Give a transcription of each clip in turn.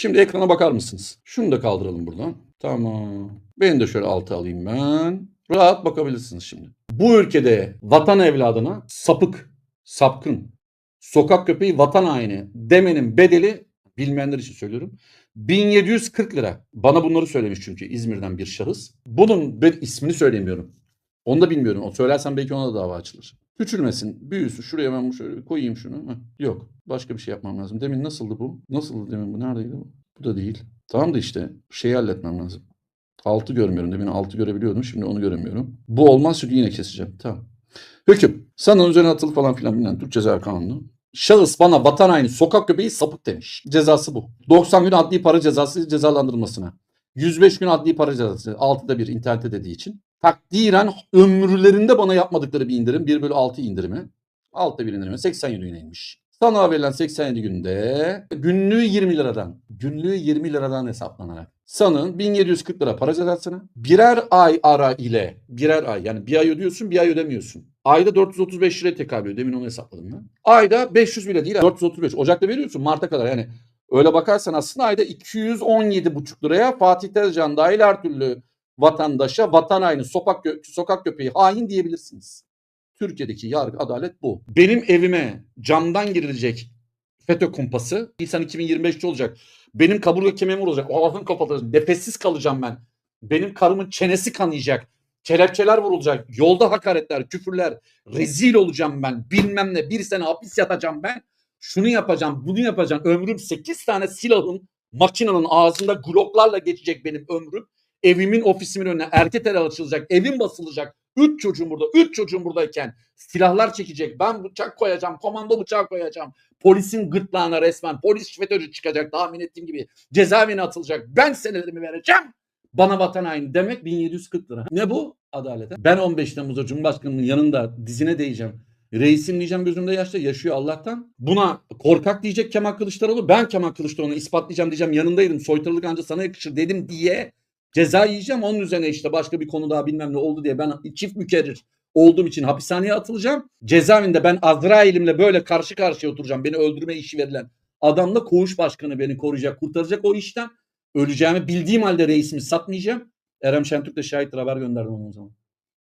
Şimdi ekrana bakar mısınız? Şunu da kaldıralım buradan. Tamam. Beni de şöyle alta alayım ben. Rahat bakabilirsiniz şimdi. Bu ülkede vatan evladına sapık, sapkın, sokak köpeği vatan haini demenin bedeli bilmeyenler için söylüyorum. 1740 lira. Bana bunları söylemiş çünkü İzmir'den bir şahıs. Bunun ben ismini söylemiyorum. Onu da bilmiyorum. O söylersem belki ona da dava açılır. Küçülmesin, büyüsün. Şuraya ben bu şöyle koyayım şunu. Yok. Başka bir şey yapmam lazım. Demin nasıldı bu? Nasıldı demin bu? Neredeydi bu? Bu da değil. Tamam da işte şeyi halletmem lazım. Altı görmüyorum. Demin altı görebiliyordum. Şimdi onu göremiyorum. Bu olmaz çünkü yine keseceğim. Tamam. Hüküm. Sanığın üzerine atılık falan filan bilinen Türk Ceza Kanunu. Şahıs bana vatan haini sokak köpeği sapık demiş. Cezası bu. 90 gün adli para cezası cezalandırılmasına. 105 gün adli para cezası. 6'da bir internette dediği için. Takdiren ömürlerinde bana yapmadıkları bir indirim. 1 bölü 6 indirimi. Altta bir indirimi. 87 güne inmiş. Sana verilen 87 günde günlüğü 20 liradan, günlüğü 20 liradan hesaplanarak sanığın 1740 lira para cezasını birer ay ara ile birer ay yani bir ay ödüyorsun bir ay ödemiyorsun. Ayda 435 liraya tekabül. Demin onu hesapladım ben. Ayda 500 bile değil 435. Ocakta veriyorsun Mart'a kadar yani. Öyle bakarsan aslında ayda 217,5 liraya Fatih Tezcan dahil her türlü vatandaşa vatan haini sokak, gö- sokak köpeği hain diyebilirsiniz. Türkiye'deki yargı adalet bu. Benim evime camdan girilecek FETÖ kumpası Nisan 2025'te olacak. Benim kaburga kemiğim olacak. Ağzım kapatılacak. Nefessiz kalacağım ben. Benim karımın çenesi kanayacak. Kelepçeler vurulacak. Yolda hakaretler, küfürler. Rezil olacağım ben. Bilmem ne. Bir sene hapis yatacağım ben. Şunu yapacağım, bunu yapacağım. Ömrüm 8 tane silahın, makinenin ağzında gloklarla geçecek benim ömrüm. Evimin, ofisimin önüne erkek el açılacak. Evim basılacak. Üç çocuğum burada. Üç çocuğum buradayken silahlar çekecek. Ben bıçak koyacağım. Komando bıçağı koyacağım. Polisin gırtlağına resmen. Polis FETÖ'cü çıkacak tahmin ettiğim gibi. Cezaevine atılacak. Ben senelerimi vereceğim. Bana vatan haini demek 1740 lira. Ne bu? Adalete. Ben 15 Temmuz'da Cumhurbaşkanı'nın yanında dizine değeceğim. Reisim diyeceğim gözümde yaşta yaşıyor Allah'tan. Buna korkak diyecek Kemal Kılıçdaroğlu. Ben Kemal Kılıçdaroğlu'nu ispatlayacağım diyeceğim yanındaydım. Soytarılık anca sana yakışır dedim diye ceza yiyeceğim. Onun üzerine işte başka bir konu daha bilmem ne oldu diye ben çift mükerrir olduğum için hapishaneye atılacağım. Cezaevinde ben Azrail'imle böyle karşı karşıya oturacağım. Beni öldürme işi verilen adamla koğuş başkanı beni koruyacak, kurtaracak o işten. Öleceğimi bildiğim halde reisimi satmayacağım. Erem Şentürk de şahittir haber gönderdim ona o zaman.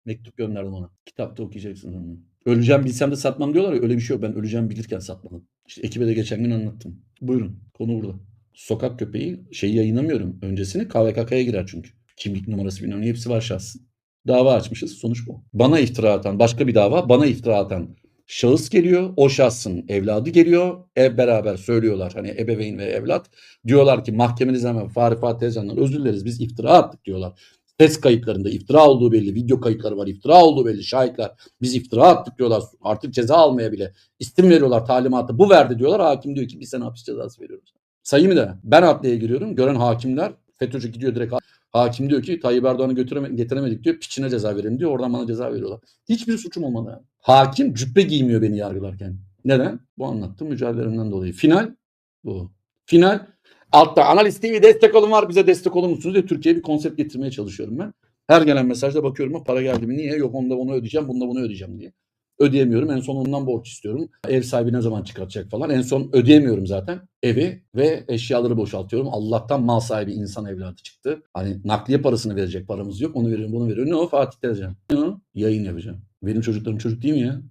Mektup gönderdim ona. Kitapta okuyacaksın onu. Öleceğim bilsem de satmam diyorlar ya öyle bir şey yok. Ben öleceğim bilirken satmadım. İşte ekibe de geçen gün anlattım. Buyurun konu burada. Sokak köpeği şeyi yayınlamıyorum. Öncesini KVKK'ya girer çünkü. Kimlik numarası bilmem ne hepsi var şahsın. Dava açmışız sonuç bu. Bana iftira atan başka bir dava bana iftira atan şahıs geliyor. O şahsın evladı geliyor. Ev beraber söylüyorlar hani ebeveyn ve evlat. Diyorlar ki mahkemeniz hemen Fahri Fatih Tezcan'dan özür dileriz biz iftira attık diyorlar. Ses kayıtlarında iftira olduğu belli. Video kayıtları var. iftira olduğu belli. Şahitler. Biz iftira attık diyorlar. Artık ceza almaya bile istim veriyorlar talimatı. Bu verdi diyorlar. Hakim diyor ki bir sene hapis cezası veriyoruz. Sayımı da ben adliye giriyorum. Gören hakimler FETÖ'cü gidiyor direkt ha- hakim diyor ki Tayyip Erdoğan'ı götüreme, getiremedik diyor. Piçine ceza verin diyor. Oradan bana ceza veriyorlar. Hiçbir suçum olmadı. Hakim cübbe giymiyor beni yargılarken. Neden? Bu anlattığım mücadelelerimden dolayı. Final bu. Final altta Analiz TV destek olun var bize destek olur musunuz diye Türkiye'ye bir konsept getirmeye çalışıyorum ben. Her gelen mesajda bakıyorum para geldi mi niye? Yok onda bunu ödeyeceğim bunda bunu ödeyeceğim diye. Ödeyemiyorum. En son ondan borç istiyorum. Ev sahibi ne zaman çıkartacak falan. En son ödeyemiyorum zaten evi ve eşyaları boşaltıyorum. Allah'tan mal sahibi insan evladı çıktı. Hani nakliye parasını verecek paramız yok. Onu veriyorum bunu veriyorum. Ne o Fatih Tezcan. Ne o? Yayın yapacağım. Benim çocuklarım çocuk değil mi ya?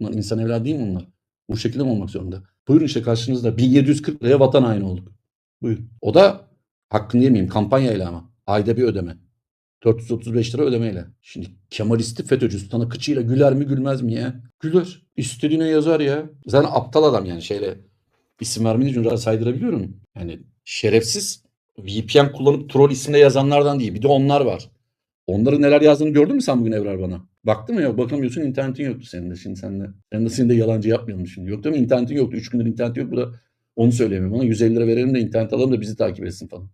Bunlar insan evladı değil mi bunlar? Bu şekilde mi olmak zorunda? Buyurun işte karşınızda 1740 liraya vatan haini olduk. Buyurun. O da hakkını yemeyeyim kampanyayla ama. Ayda bir ödeme. 435 lira ödemeyle. Şimdi Kemalisti FETÖ'cüsü sana kıçıyla güler mi gülmez mi ya? Güler. İstediğine yazar ya. Zaten aptal adam yani şeyle isim vermediği için saydırabiliyorum. Yani şerefsiz VPN kullanıp troll isimle yazanlardan değil. Bir de onlar var. Onların neler yazdığını gördün mü sen bugün Evrar bana? Baktın mı ya bakamıyorsun internetin yoktu senin de şimdi sen de. Sen de senin de yalancı yapmayalım şimdi. Yok değil mi internetin yoktu. 3 gündür internet yok. Bu da onu söyleyemiyorum. Bana 150 lira verelim de internet alalım da bizi takip etsin falan.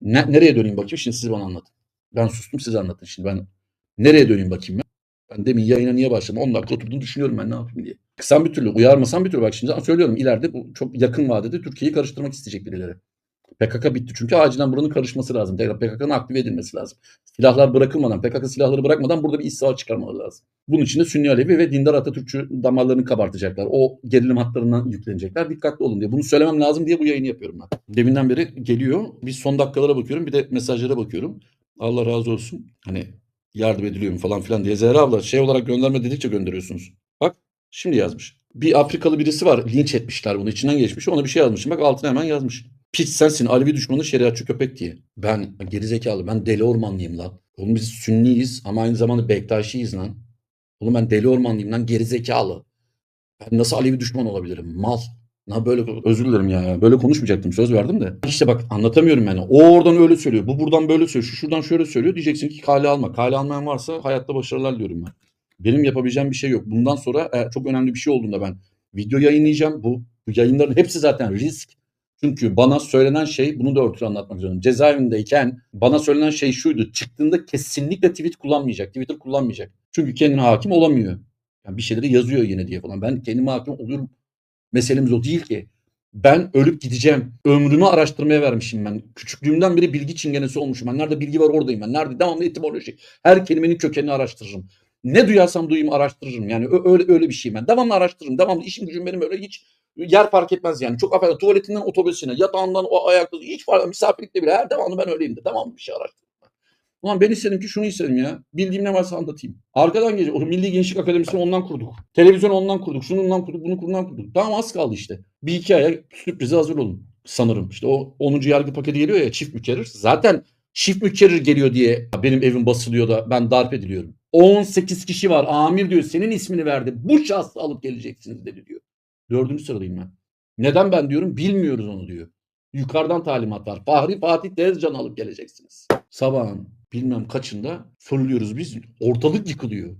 Ne, nereye döneyim bakayım şimdi siz bana anlatın. Ben sustum siz anlatın şimdi ben nereye döneyim bakayım ben. Ben demin yayına niye başladım? 10 dakika oturdum düşünüyorum ben ne yapayım diye. Sen bir türlü uyarmasan bir türlü bak şimdi söylüyorum ileride bu çok yakın vadede Türkiye'yi karıştırmak isteyecek birileri. PKK bitti çünkü acilen buranın karışması lazım. Tekrar PKK'nın aktive edilmesi lazım. Silahlar bırakılmadan, PKK silahları bırakmadan burada bir savaş çıkarmaları lazım. Bunun için de Sünni Alevi ve dindar Atatürkçü damarlarını kabartacaklar. O gerilim hatlarından yüklenecekler. Dikkatli olun diye. Bunu söylemem lazım diye bu yayını yapıyorum ben. Deminden beri geliyor. Bir son dakikalara bakıyorum. Bir de mesajlara bakıyorum. Allah razı olsun. Hani yardım ediliyor mu falan filan diye. Zehra abla şey olarak gönderme dedikçe gönderiyorsunuz. Bak şimdi yazmış. Bir Afrikalı birisi var. Linç etmişler bunu. içinden geçmiş. Ona bir şey yazmışım. Bak altına hemen yazmış. Piç sensin Alevi düşmanı şeriatçı köpek diye. Ben gerizekalı ben deli ormanlıyım lan. Oğlum biz sünniyiz ama aynı zamanda Bektaşiyiz lan. Oğlum ben deli ormanlıyım lan gerizekalı. Ben nasıl Alevi düşman olabilirim? Mal. Na böyle özür dilerim ya. Böyle konuşmayacaktım. Söz verdim de. İşte bak anlatamıyorum yani. O oradan öyle söylüyor. Bu buradan böyle söylüyor. Şu şuradan şöyle söylüyor. Diyeceksin ki kale alma. Kale almayan varsa hayatta başarılar diyorum ben. Benim yapabileceğim bir şey yok. Bundan sonra e, çok önemli bir şey olduğunda ben video yayınlayacağım. Bu, bu yayınların hepsi zaten risk. Çünkü bana söylenen şey bunu da örtülü anlatmak zorundayım. Cezaevindeyken bana söylenen şey şuydu. Çıktığında kesinlikle tweet kullanmayacak. Twitter kullanmayacak. Çünkü kendine hakim olamıyor. Yani bir şeyleri yazıyor yine diye falan. Ben kendime hakim oluyorum. Meselemiz o değil ki. Ben ölüp gideceğim. Ömrümü araştırmaya vermişim ben. Küçüklüğümden beri bilgi çingenesi olmuşum. Ben nerede bilgi var oradayım ben. Nerede devamlı etimoloji. Her kelimenin kökenini araştırırım. Ne duyarsam duyayım araştırırım. Yani öyle öyle bir şeyim ben. Devamlı araştırırım. Devamlı işim gücüm benim öyle hiç yer fark etmez yani. Çok affedersin tuvaletinden otobüsüne, yatağından o ayakta hiç fark misafirlikte bile her devamlı ben öyleyimdir. Devamlı bir şey araştırırım. Ulan ben istedim ki şunu istedim ya. Bildiğim ne varsa anlatayım. Arkadan gece o Milli Gençlik Akademisi'ni ondan kurduk. Televizyon ondan kurduk. Şunu ondan kurduk. Bunu ondan kurduk. Tamam az kaldı işte. Bir iki aya sürprize hazır olun. Sanırım. İşte o 10. yargı paketi geliyor ya çift mükerrir. Zaten çift mükerrir geliyor diye benim evim basılıyor da ben darp ediliyorum. 18 kişi var. Amir diyor senin ismini verdi. Bu şahsı alıp geleceksiniz dedi diyor. Dördüncü sıradayım ben. Neden ben diyorum? Bilmiyoruz onu diyor. Yukarıdan talimat var. Fahri Fatih Tezcan'ı alıp geleceksiniz. Sabahın bilmem kaçında fırlıyoruz biz. Ortalık yıkılıyor.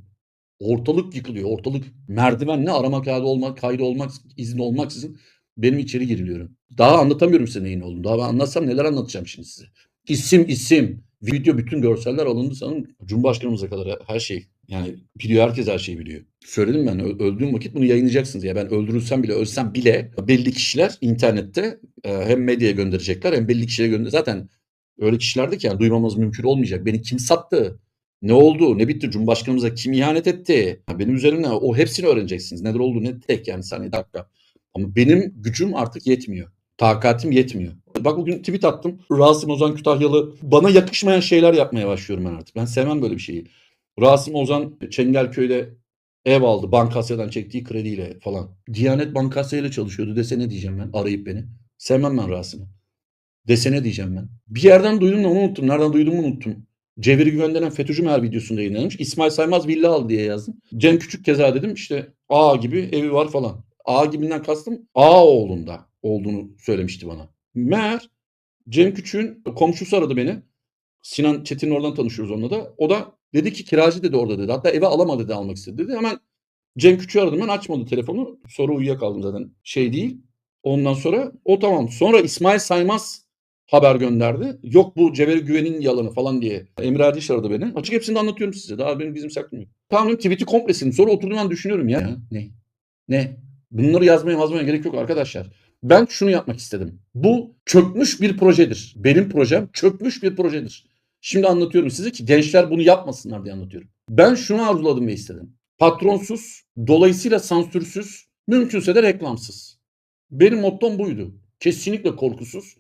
Ortalık yıkılıyor. Ortalık merdivenle arama kaydı olmak, kaydı olmak, izni olmaksızın benim içeri giriliyorum. Daha anlatamıyorum size neyin olduğunu. Daha ben anlatsam neler anlatacağım şimdi size. İsim isim. Video bütün görseller alındı sanırım. Cumhurbaşkanımıza kadar her şey. Yani biliyor herkes her şeyi biliyor. Söyledim ben öldüğüm vakit bunu yayınlayacaksınız. Ya ben öldürülsem bile ölsem bile belli kişiler internette e, hem medyaya gönderecekler hem belli kişilere gönder. Zaten öyle kişilerdi ki yani duymamız mümkün olmayacak. Beni kim sattı? Ne oldu? Ne bitti? Cumhurbaşkanımıza kim ihanet etti? Benim üzerine o hepsini öğreneceksiniz. Neler oldu? Ne tek yani saniye dakika. Ama benim gücüm artık yetmiyor. Takatim yetmiyor. Bak bugün tweet attım. Rasim Ozan Kütahyalı bana yakışmayan şeyler yapmaya başlıyorum ben artık. Ben sevmem böyle bir şeyi. Rasim Ozan Çengelköy'de ev aldı. Bankasya'dan çektiği krediyle falan. Diyanet Bankasya çalışıyordu. Desene diyeceğim ben arayıp beni. Sevmem ben Rasim'i. Desene diyeceğim ben. Bir yerden duydum da onu unuttum. Nereden duyduğumu unuttum. Cevheri Güven denen FETÖ'cü meğer videosunda yayınlanmış. İsmail Saymaz villa aldı diye yazdım. Cem Küçük keza dedim işte A gibi evi var falan. A gibinden kastım A oğlunda olduğunu söylemişti bana. Meğer Cem Küçük'ün komşusu aradı beni. Sinan Çetin'le oradan tanışıyoruz onunla da. O da dedi ki kiracı dedi orada dedi. Hatta eve alamadı dedi almak istedi dedi. Hemen Cem Küçük'ü aradım ben açmadı telefonu. Sonra uyuyakaldım zaten. Şey değil. Ondan sonra o tamam. Sonra İsmail Saymaz haber gönderdi. Yok bu Cevheri Güven'in yalanı falan diye. Emre Erdiş aradı beni. Açık hepsini anlatıyorum size. Daha benim bizim saklım yok. Tamam dedim, tweet'i komple sildim. Sonra oturdum ben düşünüyorum ya. ya. Ne? Ne? Bunları yazmaya yazmaya gerek yok arkadaşlar. Ben şunu yapmak istedim. Bu çökmüş bir projedir. Benim projem çökmüş bir projedir. Şimdi anlatıyorum size ki gençler bunu yapmasınlar diye anlatıyorum. Ben şunu arzuladım ve istedim. Patronsuz, dolayısıyla sansürsüz, mümkünse de reklamsız. Benim mottom buydu. Kesinlikle korkusuz,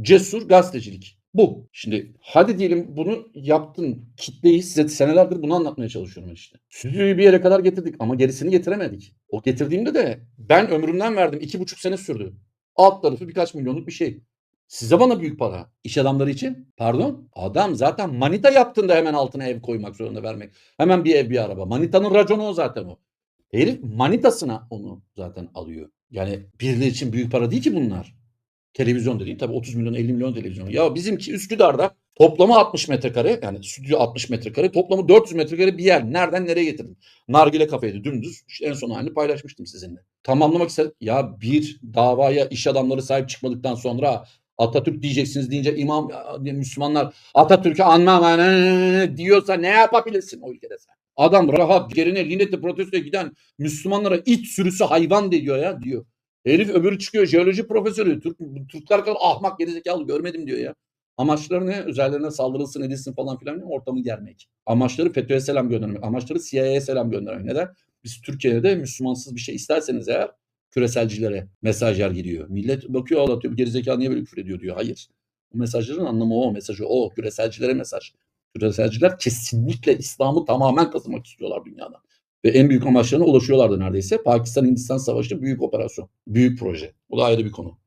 cesur gazetecilik. Bu. Şimdi hadi diyelim bunu yaptın. Kitleyi size senelerdir bunu anlatmaya çalışıyorum işte. Stüdyoyu bir yere kadar getirdik ama gerisini getiremedik. O getirdiğimde de ben ömrümden verdim. iki buçuk sene sürdü. Alt tarafı birkaç milyonluk bir şey. Size bana büyük para. İş adamları için. Pardon. Adam zaten manita yaptığında hemen altına ev koymak zorunda vermek. Hemen bir ev bir araba. Manitanın raconu o zaten o. Herif manitasına onu zaten alıyor. Yani birileri için büyük para değil ki bunlar. Televizyon dediğin tabii 30 milyon 50 milyon televizyon. Ya bizimki Üsküdar'da toplamı 60 metrekare yani stüdyo 60 metrekare toplamı 400 metrekare bir yer. Nereden nereye getirdim? Nargile kafeydi dümdüz. İşte en son halini paylaşmıştım sizinle. Tamamlamak istedim. Ya bir davaya iş adamları sahip çıkmadıktan sonra Atatürk diyeceksiniz deyince imam Müslümanlar Atatürk'ü hani diyorsa ne yapabilirsin o ülkede sen? Adam rahat yerine linneti protestoya giden Müslümanlara iç sürüsü hayvan diyor ya diyor. Herif öbürü çıkıyor jeoloji profesörü. Türk, Türkler kadar ahmak gerizekalı görmedim diyor ya. Amaçları ne? Üzerlerine saldırılsın edilsin falan filan. Ortamı germek. Amaçları FETÖ'ye selam göndermek. Amaçları CIA'ye selam göndermek. Neden? Biz Türkiye'de Müslümansız bir şey isterseniz eğer küreselcilere mesajlar gidiyor. Millet bakıyor ağlatıyor. Gerizekalı niye böyle küfür ediyor diyor. Hayır. Bu mesajların anlamı o. Mesajı o. Küreselcilere mesaj. Küreselciler kesinlikle İslam'ı tamamen kazımak istiyorlar dünyada. Ve en büyük amaçlarına ulaşıyorlardı neredeyse. Pakistan-Hindistan Savaşı büyük operasyon. Büyük proje. Bu da ayrı bir konu.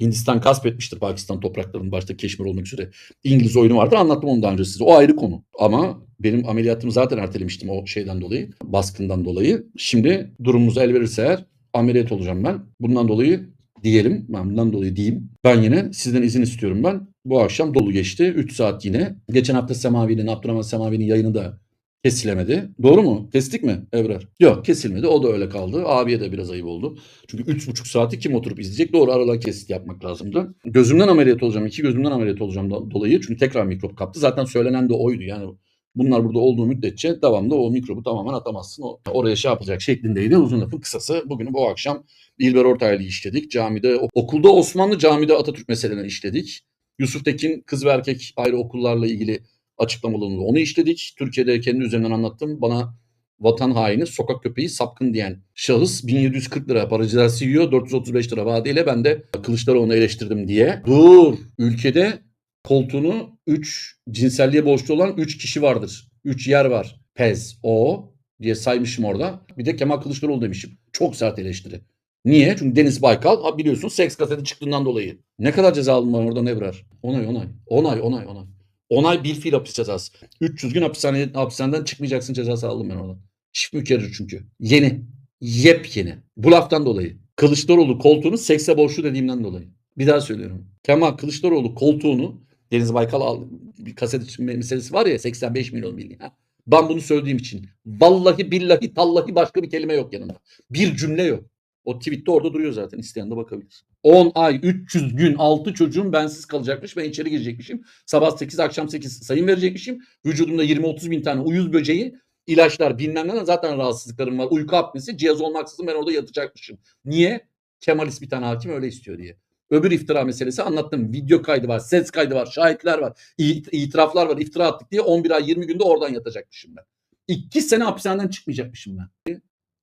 Hindistan gasp etmiştir Pakistan topraklarının başta Keşmir olmak üzere. İngiliz oyunu vardı anlattım onu daha önce size. O ayrı konu. Ama benim ameliyatımı zaten ertelemiştim o şeyden dolayı. Baskından dolayı. Şimdi durumumuz el verirse eğer ameliyat olacağım ben. Bundan dolayı diyelim. Ben bundan dolayı diyeyim. Ben yine sizden izin istiyorum ben. Bu akşam dolu geçti. 3 saat yine. Geçen hafta Semavi'nin, Abdurrahman Semavi'nin yayını da kesilemedi. Doğru mu? Kestik mi Ebrar? Yok kesilmedi. O da öyle kaldı. Abiye de biraz ayıp oldu. Çünkü üç buçuk saati kim oturup izleyecek? Doğru aralığa kesit yapmak lazımdı. Gözümden ameliyat olacağım. iki gözümden ameliyat olacağım dolayı. Çünkü tekrar mikrop kaptı. Zaten söylenen de oydu. Yani bunlar burada olduğu müddetçe devamlı o mikrobu tamamen atamazsın. O, oraya şey yapılacak şeklindeydi. Uzun lafın kısası. Bugün bu akşam İlber Ortaylı işledik. Camide, okulda Osmanlı camide Atatürk meselelerini işledik. Yusuf Tekin kız ve erkek ayrı okullarla ilgili açıklamalarını onu işledik. Türkiye'de kendi üzerinden anlattım. Bana vatan haini, sokak köpeği, sapkın diyen şahıs 1740 lira para cezası yiyor. 435 lira vadeyle ben de Kılıçdaroğlu'nu eleştirdim diye. Dur! Ülkede koltuğunu 3 cinselliğe borçlu olan 3 kişi vardır. 3 yer var. Pez, o diye saymışım orada. Bir de Kemal Kılıçdaroğlu demişim. Çok sert eleştiri. Niye? Çünkü Deniz Baykal biliyorsun seks kaseti çıktığından dolayı. Ne kadar ceza aldın bana oradan Ebrar? Onay onay. Onay onay onay. Onay bir fiil hapis cezası. 300 gün hapishane, hapishaneden çıkmayacaksın cezası aldım ben oradan. Çift mükerrir çünkü. Yeni. Yepyeni. Bu laftan dolayı. Kılıçdaroğlu koltuğunu sekse borçlu dediğimden dolayı. Bir daha söylüyorum. Kemal Kılıçdaroğlu koltuğunu Deniz Baykal aldı. Bir kaset meselesi var ya 85 milyon. Ha. Ben bunu söylediğim için. Vallahi billahi tallahi başka bir kelime yok yanında. Bir cümle yok. O tweette orada duruyor zaten. İsteyen de bakabilir. 10 ay 300 gün 6 çocuğum bensiz kalacakmış. Ben içeri girecekmişim. Sabah 8 akşam 8 sayım verecekmişim. Vücudumda 20-30 bin tane uyuz böceği ilaçlar bilmem ne zaten rahatsızlıklarım var. Uyku apnesi cihaz olmaksızın ben orada yatacakmışım. Niye? Kemalist bir tane hakim öyle istiyor diye. Öbür iftira meselesi anlattım. Video kaydı var, ses kaydı var, şahitler var, it- itiraflar var, iftira attık diye 11 ay 20 günde oradan yatacakmışım ben. 2 sene hapishaneden çıkmayacakmışım ben.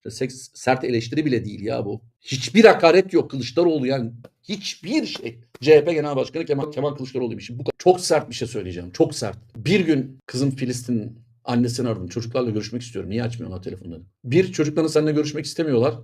Seks, sert eleştiri bile değil ya bu. Hiçbir hakaret yok Kılıçdaroğlu yani. Hiçbir şey. CHP Genel Başkanı Kemal, Kemal Kılıçdaroğlu demişim. Bu. Çok sert bir şey söyleyeceğim. Çok sert. Bir gün kızım Filistin annesini aradım. Çocuklarla görüşmek istiyorum. Niye açmıyorlar telefonları? Bir, çocukların seninle görüşmek istemiyorlar.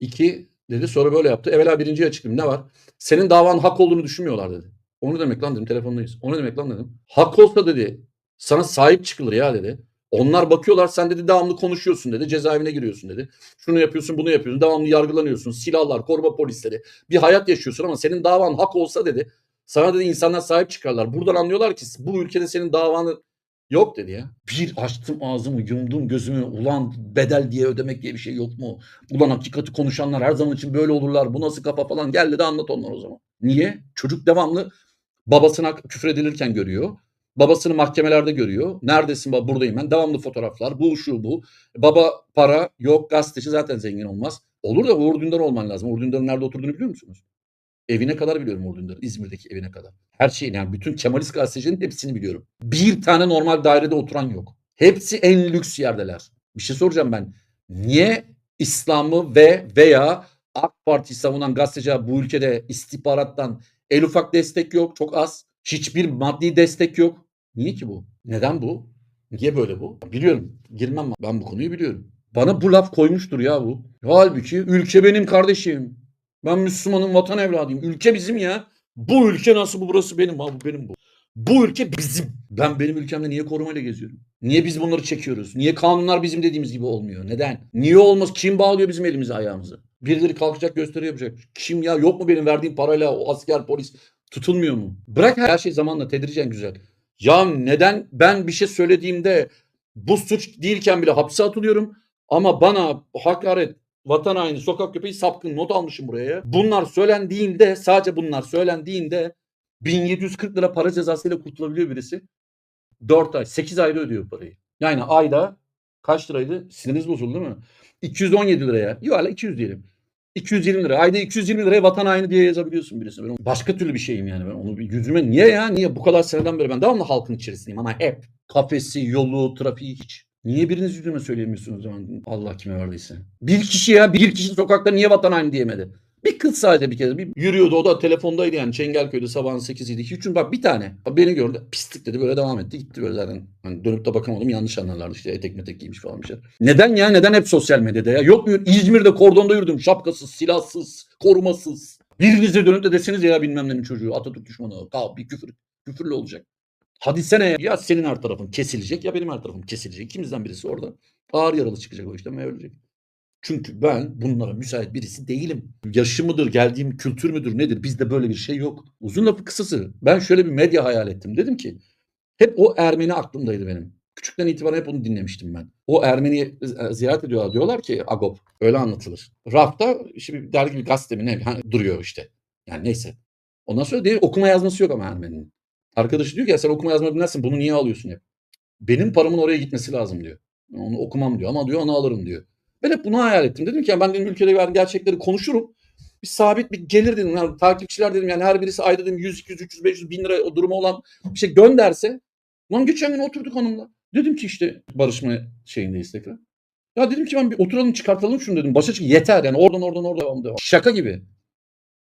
İki, dedi sonra böyle yaptı. Evvela birinciye açıklayayım. Ne var? Senin davan hak olduğunu düşünmüyorlar dedi. O ne demek lan dedim telefondayız. O ne demek lan dedim. Hak olsa dedi sana sahip çıkılır ya dedi. Onlar bakıyorlar sen dedi devamlı konuşuyorsun dedi. Cezaevine giriyorsun dedi. Şunu yapıyorsun bunu yapıyorsun. Devamlı yargılanıyorsun. Silahlar, koruma polisleri. Bir hayat yaşıyorsun ama senin davan hak olsa dedi. Sana dedi insanlar sahip çıkarlar. Buradan anlıyorlar ki bu ülkede senin davanı yok dedi ya. Bir açtım ağzımı yumdum gözümü. Ulan bedel diye ödemek diye bir şey yok mu? Ulan hakikati konuşanlar her zaman için böyle olurlar. Bu nasıl kafa falan. Gel dedi anlat onlar o zaman. Niye? Çocuk devamlı babasına küfür edilirken görüyor. Babasını mahkemelerde görüyor. Neredesin baba? Buradayım ben. Devamlı fotoğraflar. Bu şu bu. Baba para yok. Gazeteci zaten zengin olmaz. Olur da Uğur Dündar olman lazım. Uğur Dündar'ın nerede oturduğunu biliyor musunuz? Evine kadar biliyorum Uğur Dündar'ın. İzmir'deki evine kadar. Her şeyini yani bütün Kemalist gazetecilerin hepsini biliyorum. Bir tane normal dairede oturan yok. Hepsi en lüks yerdeler. Bir şey soracağım ben. Niye İslam'ı ve veya AK Parti savunan gazeteciler bu ülkede istihbarattan el ufak destek yok. Çok az. Hiçbir maddi destek yok. Niye ki bu? Neden bu? Niye böyle bu? Biliyorum. Girmem ben bu konuyu biliyorum. Bana bu laf koymuştur ya bu. Halbuki ülke benim kardeşim. Ben Müslümanım, vatan evladıyım. Ülke bizim ya. Bu ülke nasıl bu burası benim ha bu benim bu. Bu ülke bizim. Ben benim ülkemde niye korumayla geziyorum? Niye biz bunları çekiyoruz? Niye kanunlar bizim dediğimiz gibi olmuyor? Neden? Niye olmaz? Kim bağlıyor bizim elimizi ayağımızı? Birileri kalkacak gösteri yapacak. Kim ya? Yok mu benim verdiğim parayla o asker polis tutulmuyor mu? Bırak her şey zamanla tedricen güzel. Ya neden ben bir şey söylediğimde bu suç değilken bile hapse atılıyorum ama bana hakaret, vatan haini, sokak köpeği, sapkın not almışım buraya. ya. Bunlar söylendiğinde sadece bunlar söylendiğinde 1740 lira para cezasıyla kurtulabiliyor birisi. 4 ay, 8 ayda ödüyor parayı. Yani ayda kaç liraydı? Siniriniz bozuldu değil mi? 217 liraya. Hala 200 diyelim. 220 lira. Ayda 220 liraya vatan haini diye yazabiliyorsun birisine. Ben başka türlü bir şeyim yani. Ben onu yüzüme niye ya? Niye? Bu kadar seneden beri ben devamlı halkın içerisindeyim ama hep. Kafesi, yolu, trafiği hiç. Niye biriniz yüzüme söyleyemiyorsunuz o zaman? Allah kime verdiyse. Bir kişi ya bir kişi sokakta niye vatan haini diyemedi? Bir kız sadece bir kere bir yürüyordu o da telefondaydı yani Çengelköy'de sabahın 8'iydi. Hiç gün bak bir tane beni gördü pislik dedi böyle devam etti gitti böyle zaten. Hani dönüp de bakamadım yanlış anlarlardı işte etek metek giymiş falan bir şey. Neden ya neden hep sosyal medyada ya? Yok mu İzmir'de kordonda yürüdüm şapkasız silahsız korumasız. Birinize dönüp de deseniz ya bilmem nenin çocuğu Atatürk düşmanı kal bir küfür küfürlü olacak. Hadisene ya. ya senin her tarafın kesilecek ya benim her tarafım kesilecek. İkimizden birisi orada ağır yaralı çıkacak o işten ve ölecek. Çünkü ben bunlara müsait birisi değilim. Yaşı mıdır, geldiğim kültür müdür, nedir? Bizde böyle bir şey yok. Uzun lafı kısası. Ben şöyle bir medya hayal ettim. Dedim ki hep o Ermeni aklımdaydı benim. Küçükten itibaren hep onu dinlemiştim ben. O Ermeni'yi e, ziyaret ediyorlar. Diyorlar ki Agop. Öyle anlatılır. Rafta işte bir dergi bir gazete mi ne hani duruyor işte. Yani neyse. Ondan sonra diye okuma yazması yok ama Ermeni'nin. Arkadaşı diyor ki ya sen okuma yazma bilmezsin bunu niye alıyorsun hep? Benim paramın oraya gitmesi lazım diyor. Onu okumam diyor ama diyor onu alırım diyor. Ben hep bunu hayal ettim. Dedim ki ya ben dedim ülkede ben gerçekleri konuşurum. Bir sabit bir gelir dedim. Yani takipçiler dedim yani her birisi ayda dedim 100, 200, 300, 500 bin lira o durumu olan bir şey gönderse. Lan geçen gün oturduk hanımla. Dedim ki işte barışma şeyindeyiz tekrar. Ya dedim ki ben bir oturalım çıkartalım şunu dedim. Başa çık yeter yani oradan oradan oradan devam devam. Şaka gibi.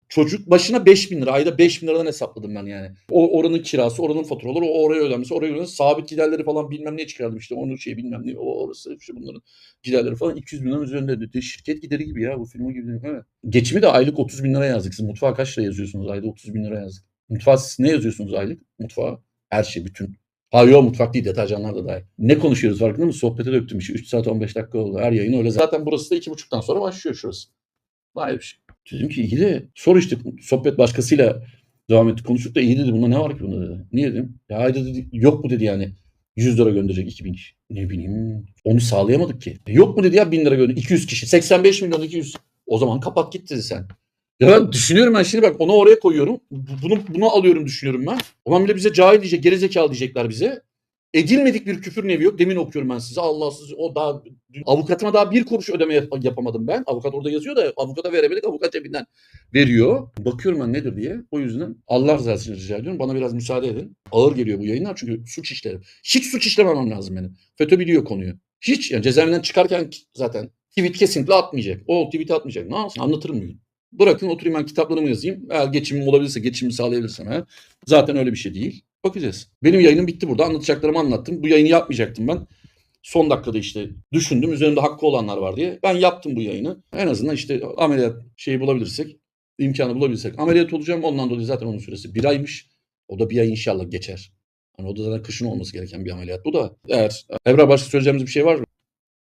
Çocuk başına 5 bin lira. Ayda 5 bin liradan hesapladım ben yani. O oranın kirası, oranın faturaları, o oraya ödenmesi, oraya ödenmesi. Sabit giderleri falan bilmem ne çıkardım işte. Onun şey bilmem ne. O orası işte bunların giderleri falan 200 bin liranın üzerinde dedi. Şirket gideri gibi ya bu filmi gibi. Evet. Geçimi de aylık 30 bin lira yazdık. Siz mutfağa kaç lira yazıyorsunuz? Ayda 30 bin lira yazdık. Mutfağa siz ne yazıyorsunuz aylık? Mutfağa her şey bütün. Ha yok mutfak değil deterjanlar da dahil. Ne konuşuyoruz farkında mısın? Sohbete döktüm işi. 3 saat 15 dakika oldu. Her yayın öyle. Zaten burası da 2.30'dan sonra başlıyor şurası. Vay bir şey. Dedim ki iyi de sor işte sohbet başkasıyla devam etti. Konuştuk da iyi dedi. Bunda ne var ki bunda dedi. Niye dedim. Ya ayda dedi yok mu dedi yani 100 lira gönderecek 2000 kişi. Ne bileyim. Onu sağlayamadık ki. Yok mu dedi ya 1000 lira gönder. 200 kişi. 85 milyon 200. O zaman kapat git dedi sen. Ya ben düşünüyorum ben şimdi bak onu oraya koyuyorum. Bunu bunu alıyorum düşünüyorum ben. Zaman bile bize cahil diyecek, gerizekalı diyecekler bize. Edilmedik bir küfür nevi yok. Demin okuyorum ben size. Allahsız o daha avukatıma daha bir kuruş ödeme yap- yapamadım ben. Avukat orada yazıyor da avukata veremedik. Avukat cebinden veriyor. Bakıyorum ben nedir diye. O yüzden Allah rızası için rica ediyorum. Bana biraz müsaade edin. Ağır geliyor bu yayınlar çünkü suç işlerim. Hiç suç işlememem lazım benim. FETÖ biliyor konuyu. Hiç yani cezaevinden çıkarken zaten tweet kesinlikle atmayacak. O tweet atmayacak. Ne yapsın? Anlatırım bir gün. Bırakın oturayım ben kitaplarımı yazayım. Eğer geçimim olabilirse, geçimimi sağlayabilirsem eğer. Zaten öyle bir şey değil. Bakacağız. Benim yayınım bitti burada. Anlatacaklarımı anlattım. Bu yayını yapmayacaktım ben. Son dakikada işte düşündüm. Üzerimde hakkı olanlar var diye. Ben yaptım bu yayını. En azından işte ameliyat şeyi bulabilirsek, imkanı bulabilirsek. Ameliyat olacağım. Ondan dolayı zaten onun süresi bir aymış. O da bir ay inşallah geçer. Hani o da zaten kışın olması gereken bir ameliyat. Bu da eğer Evra başka söyleyeceğimiz bir şey var mı?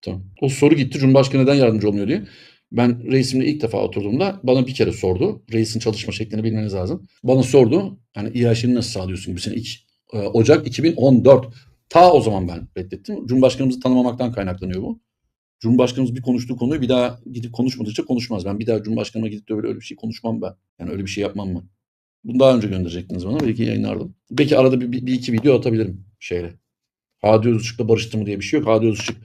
Tamam. O soru gitti. Cumhurbaşkanı neden yardımcı olmuyor diye. Ben reisimle ilk defa oturduğumda bana bir kere sordu. Reisin çalışma şeklini bilmeniz lazım. Bana sordu. Yani İHŞ'ini nasıl sağlıyorsun gibi. Sene ilk e, Ocak 2014. Ta o zaman ben reddettim. Cumhurbaşkanımızı tanımamaktan kaynaklanıyor bu. Cumhurbaşkanımız bir konuştuğu konuyu bir daha gidip konuşmadıkça konuşmaz. Ben bir daha Cumhurbaşkanıma gidip de öyle, öyle bir şey konuşmam ben. Yani öyle bir şey yapmam ben. Bunu daha önce gönderecektiniz bana. Belki yayınlardım. Belki arada bir, bir, bir iki video atabilirim şeyle. Hadi Özışık'la barıştı mı diye bir şey yok. Hadi Özışık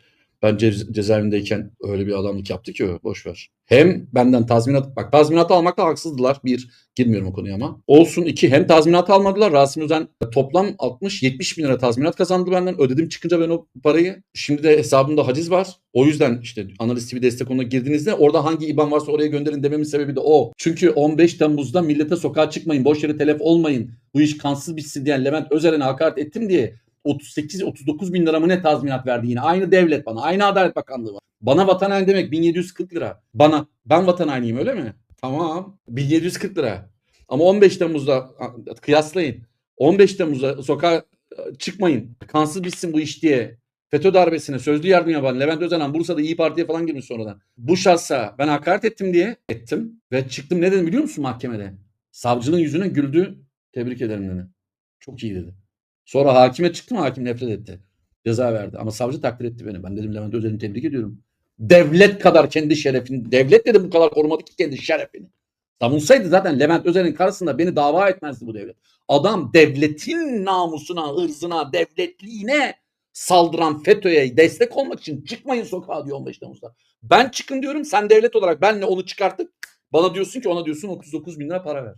ben cez- cezaevindeyken öyle bir adamlık yaptı ki o. Boş ver. Hem benden tazminat bak tazminat almakta haksızdılar. Bir girmiyorum o konuya ama. Olsun iki hem tazminat almadılar. Rasim Özen toplam 60-70 bin lira tazminat kazandı benden. Ödedim çıkınca ben o parayı. Şimdi de hesabımda haciz var. O yüzden işte Analiz TV destek onuna girdiğinizde orada hangi IBAN varsa oraya gönderin dememin sebebi de o. Çünkü 15 Temmuz'da millete sokağa çıkmayın, boş yere telef olmayın. Bu iş kansız bitsin diyen Levent Özeren'e hakaret ettim diye 38-39 bin lira mı ne tazminat verdi yine. Aynı devlet bana. Aynı Adalet Bakanlığı var. Bana vatan haini demek 1740 lira. Bana. Ben vatan hainiyim öyle mi? Tamam. 1740 lira. Ama 15 Temmuz'da kıyaslayın. 15 Temmuz'da sokağa e, çıkmayın. Kansız bitsin bu iş diye. FETÖ darbesine sözlü yardım yapan Levent Özenan Bursa'da İyi Parti'ye falan girmiş sonradan. Bu şahsa ben hakaret ettim diye ettim. Ve çıktım ne dedim biliyor musun mahkemede? Savcının yüzüne güldü. Tebrik ederim dedi. Çok iyi dedi. Sonra hakime çıktım hakim nefret etti. Ceza verdi ama savcı takdir etti beni. Ben dedim Levent Özen'i tebrik ediyorum. Devlet kadar kendi şerefini, devlet de bu kadar korumadı ki kendi şerefini. Savunsaydı zaten Levent Özen'in karşısında beni dava etmezdi bu devlet. Adam devletin namusuna, hırzına, devletliğine saldıran FETÖ'ye destek olmak için çıkmayın sokağa diyor 15 Temmuz'da. Ben çıkın diyorum sen devlet olarak benle onu çıkartıp Bana diyorsun ki ona diyorsun 39 bin lira para ver.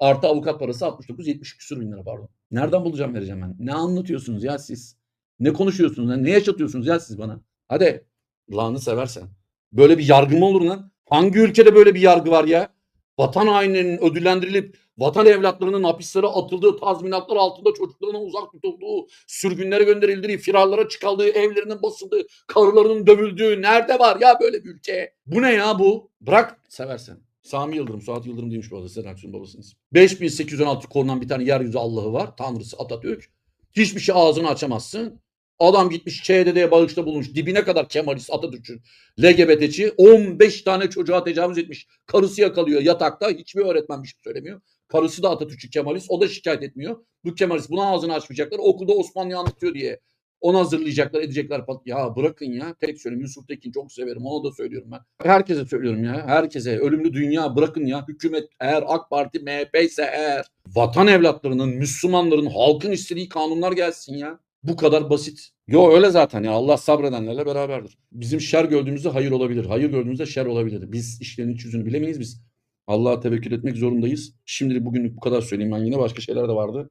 Artı avukat parası 69 70 küsur bin lira pardon. Nereden bulacağım vereceğim ben? Ne anlatıyorsunuz ya siz? Ne konuşuyorsunuz? ya? Ne yaşatıyorsunuz ya siz bana? Hadi Allah'ını seversen. Böyle bir yargı mı olur lan? Hangi ülkede böyle bir yargı var ya? Vatan hainlerinin ödüllendirilip vatan evlatlarının hapislere atıldığı, tazminatlar altında çocuklarına uzak tutulduğu, sürgünlere gönderildiği, firarlara çıkarıldığı, evlerinin basıldığı, karılarının dövüldüğü nerede var ya böyle bir ülke? Bu ne ya bu? Bırak seversen. Sami Yıldırım, Suat Yıldırım demiş bu arada Sezen Aksu'nun babasınız. 5816 korunan bir tane yeryüzü Allah'ı var. Tanrısı Atatürk. Hiçbir şey ağzını açamazsın. Adam gitmiş ÇDD'ye bağışta bulunmuş. Dibine kadar Kemalist Atatürkçü. LGBT'ci 15 tane çocuğa tecavüz etmiş. Karısı yakalıyor yatakta. Hiçbir öğretmen bir şey söylemiyor. Karısı da Atatürkçü Kemalist. O da şikayet etmiyor. Bu Kemalist buna ağzını açmayacaklar. Okulda Osmanlı'yı anlatıyor diye. Onu hazırlayacaklar, edecekler. Ya bırakın ya. Tek söyleyeyim. Yusuf Tekin çok severim. Ona da söylüyorum ben. Herkese söylüyorum ya. Herkese. Ölümlü dünya bırakın ya. Hükümet eğer AK Parti, MHP ise eğer vatan evlatlarının, Müslümanların, halkın istediği kanunlar gelsin ya. Bu kadar basit. Yo öyle zaten ya. Allah sabredenlerle beraberdir. Bizim şer gördüğümüzde hayır olabilir. Hayır gördüğümüzde şer olabilir. Biz işlerin iç yüzünü bilemeyiz biz. Allah'a tevekkül etmek zorundayız. Şimdilik bugünlük bu kadar söyleyeyim ben. Yine başka şeyler de vardı.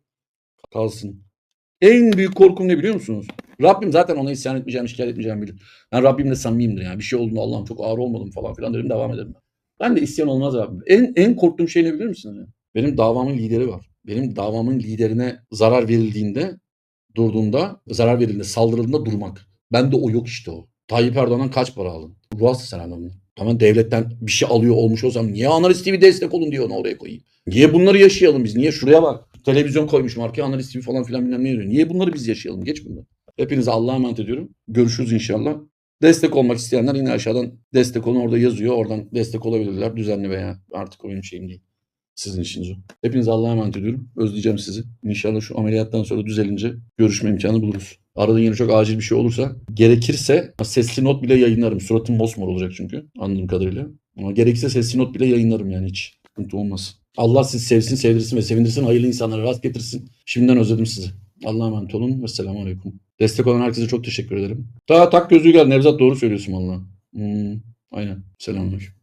Kalsın. En büyük korkum ne biliyor musunuz? Rabbim zaten ona isyan etmeyeceğim, şikayet etmeyeceğim bilir. Ben Rabbimle samimiyimdir yani. Bir şey olduğunda Allah'ım çok ağır olmadım falan filan derim devam ederim. Ben de isyan olmaz Rabbim. En, en korktuğum şey ne biliyor musunuz? Benim davamın lideri var. Benim davamın liderine zarar verildiğinde, durduğunda, zarar verildiğinde, saldırıldığında durmak. Ben de o yok işte o. Tayyip Erdoğan'dan kaç para aldın? Ruh sen adamın. Tamam devletten bir şey alıyor olmuş olsam niye Analist TV destek olun diyor onu oraya koyayım. Niye bunları yaşayalım biz? Niye şuraya bak. Televizyon koymuş markaya Analist TV falan filan bilmem ne diyor. Niye bunları biz yaşayalım? Geç bunları. Hepinize Allah'a emanet ediyorum. Görüşürüz inşallah. Destek olmak isteyenler yine aşağıdan destek olun orada yazıyor. Oradan destek olabilirler. Düzenli veya artık oyun şeyim değil. Sizin işiniz o. Hepinize Allah'a emanet ediyorum. Özleyeceğim sizi. İnşallah şu ameliyattan sonra düzelince görüşme imkanı buluruz. Arada yine çok acil bir şey olursa gerekirse sesli not bile yayınlarım. Suratım mosmor olacak çünkü anladığım kadarıyla. Ama gerekirse sesli not bile yayınlarım yani hiç. Sıkıntı olmaz. Allah sizi sevsin, sevdirsin ve sevindirsin. Hayırlı insanlara rast getirsin. Şimdiden özledim sizi. Allah'a emanet olun ve aleyküm. Destek olan herkese çok teşekkür ederim. Ta tak gözlüğü gel. Nevzat doğru söylüyorsun valla. Hmm, aynen. Selamünaleyküm.